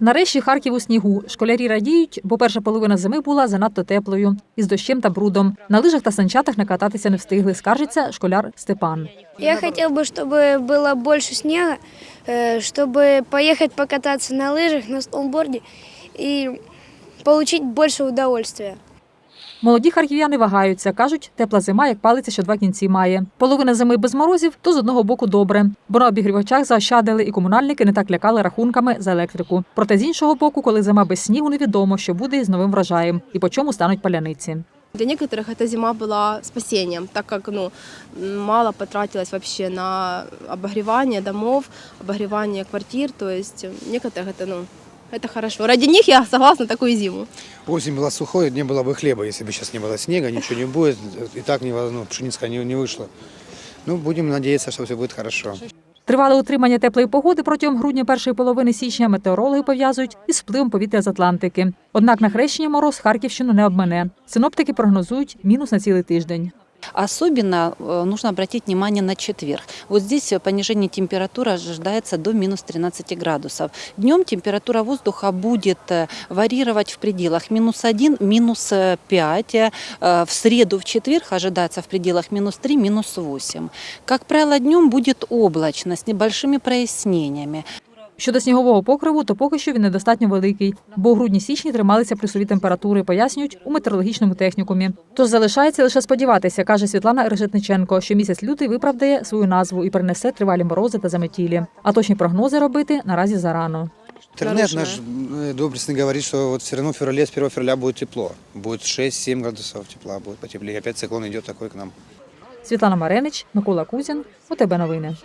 Нарешті Харків у снігу. Школярі радіють, бо перша половина зими була занадто теплою, із дощем та брудом. На лижах та санчатах накататися не встигли, скаржиться школяр Степан. Я хотел бы, чтобы было больше снега, э, чтобы поехать покататься на лыжах, на сноуборде и получить больше удовольствия. Молоді харків'яни вагаються, кажуть, тепла зима, як палиця, що два кінці має. Половина зими без морозів, то з одного боку добре, бо на обігрівачах заощадили і комунальники не так лякали рахунками за електрику. Проте з іншого боку, коли зима без снігу, невідомо, що буде із новим врожаєм і по чому стануть паляниці. Для некоторых эта зима была спасением, так как ну, мало потратилось вообще на обогревание домов, обогревание квартир. То есть некоторых это, ну, это хорошо. Ради них я согласна такую зиму. Осень была сухой, не было бы хлеба, если бы сейчас не было снега, ничего не будет. И так не, ну, пшеница не, не вышла. Ну, будем надеяться, что все будет хорошо. Тривале утримання теплої погоди протягом грудня першої половини січня метеорологи пов'язують із впливом повітря з Атлантики. Однак на хрещення мороз Харківщину не обмене. Синоптики прогнозують мінус на цілий тиждень. Особенно э, нужно обратить внимание на четверг. Вот здесь э, понижение температуры ожидается до минус 13 градусов. Днем температура воздуха будет э, варьировать в пределах минус 1, минус э, 5. Э, В среду, в четверг ожидается в пределах минус 3, минус 8. Как правило, днем будет облачно с небольшими прояснениями. Щодо снігового покриву, то поки що він недостатньо великий, бо у грудні-січні трималися плюсові температури, пояснюють у метеорологічному технікумі. Тож залишається лише сподіватися, каже Світлана Решетниченко, що місяць лютий виправдає свою назву і принесе тривалі морози та заметілі. А точні прогнози робити наразі зарано. Интернет наш э, доблестный говорит, что вот все равно в феврале, с 1 февраля будет тепло. Будет 6-7 градусов тепла, будет потеплее. Опять циклон идет такой к нам. Світлана Маренич, Микола Кузін, ОТБ новини.